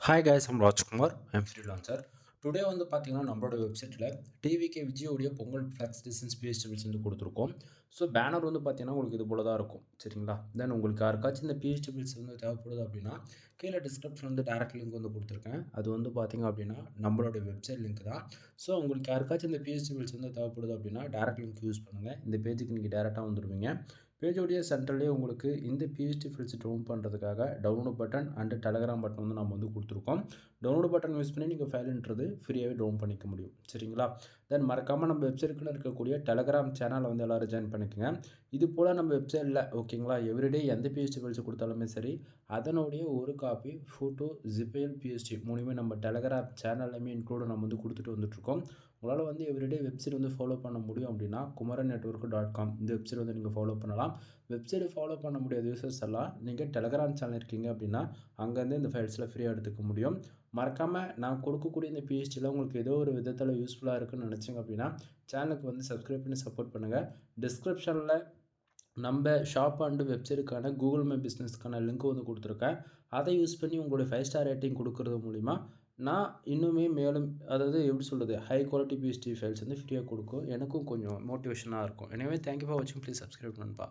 Hi guys I'm Rajkumar I'm freelancer today வந்து பார்த்தீங்கன்னா நம்மளோட வெப்சைட்டில் டிவிகே விஜயோடைய பொங்கல் ஃப்ளக்ஸ் டிசைன்ஸ் பிஹெச்டபிள்ஸ் வந்து கொடுத்துருக்கோம். ஸோ பேனர் வந்து பார்த்தீங்கன்னா உங்களுக்கு இது போல தான் இருக்கும். சரிங்களா? தென் உங்களுக்கு யாருக்காச்சும் இந்த பிஹெச்டபிள்ஸ் வந்து தேவைப்படுது அப்படின்னா கீழே டிஸ்கிரிப்ஷன் வந்து டேரக்ட் லிங்க் வந்து கொடுத்துருக்கேன். அது வந்து பார்த்தீங்க அப்படின்னா நம்மளோட வெப்சைட் லிங்க் தான். ஸோ உங்களுக்கு யாருக்காச்சும் இந்த பிஹெச்டபிள்ஸ் வந்து தேவைப்படுது அப்படின்னா டேரக்ட் லிங்க் யூஸ் பண்ணுங்கள் இந்த பேஜுக்கு நீங்கள் டேரெக்டாக வந்துடுவீங்க பேஜோடைய சென்டர்லேயே உங்களுக்கு இந்த பிஹெச்டி ஃபில்ஸ் டவுன் பண்ணுறதுக்காக download button and Telegram button வந்து நம்ம வந்து கொடுத்துருக்கோம். டவுன்லோட் பட்டன் யூஸ் பண்ணி நீங்கள் ஃபைலுன்றது ஃப்ரீயாகவே டவுன் பண்ணிக்க முடியும். சரிங்களா? தென் மறக்காமல் நம்ம வெப்சைட்டுக்குள்ளே இருக்கக்கூடிய டெலகிராம் சேனலை வந்து எல்லோரும் ஜாயின் பண்ணிக்கோங்க. இது போல் நம்ம வெப்சைட்டில் ஓகேங்களா எவ்ரிடே எந்த பிஹெச்டி ஃபில்ஸ் கொடுத்தாலுமே சரி அதனுடைய ஒரு காப்பி ஃபோட்டோ ஜிபேல் பிஹெச்டி மூலியமே நம்ம டெலகிராம் சேனல்லையுமே இன்க்ளூட் நம்ம வந்து கொடுத்துட்டு வந்துட்ருக்கோம் உங்களால் வந்து எவ்ரிடே வெப்சைட் வந்து ஃபாலோ பண்ண முடியும் அப்படின்னா குமரன் நெட்ஒர்க் டாட் காம் இந்த வெப்சைட் வந்து நீங்கள் ஃபாலோ பண்ணலாம். வெப்சைட்டை ஃபாலோ பண்ண முடியாத யூசர்ஸ் எல்லாம் நீங்கள் டெலகிராம் சேனல் இருக்கீங்க அப்படின்னா அங்கேருந்து இந்த ஃபைல்ஸில் ஃப்ரீயாக எடுத்துக்க முடியும். மறக்காமல் நான் கொடுக்கக்கூடிய இந்த பிஹெச்டியில் உங்களுக்கு ஏதோ ஒரு விதத்தில் யூஸ்ஃபுல்லாக இருக்குன்னு நினச்சிங்க அப்படின்னா சேனலுக்கு வந்து சப்ஸ்கிரைப் பண்ணி சப்போர்ட் பண்ணுங்கள் டிஸ்கிரிப்ஷனில் நம்ம ஷாப் அண்டு வெப்சைட்டுக்கான கூகுள் மே பிஸ்னஸ்க்கான லிங்க் வந்து கொடுத்துருக்கேன். அதை யூஸ் பண்ணி உங்களுடைய ஃபைவ் ஸ்டார் ரேட்டிங் கொடுக்கறது மூலிமா நான் இன்னுமே மேலும் அதாவது எப்படி சொல்கிறது ஹை குவாலிட்டி பிஎஸ்டி ஃபைல்ஸ் வந்து ஃப்ரீயாக கொடுக்கும். எனக்கும் கொஞ்சம் மோட்டிவேஷனாக இருக்கும். எனவே தேங்க்யூ ஃபார் வாட்சிங் ப்ளீஸ் சப்ஸ்கிரைப் பண்ணுப்பா.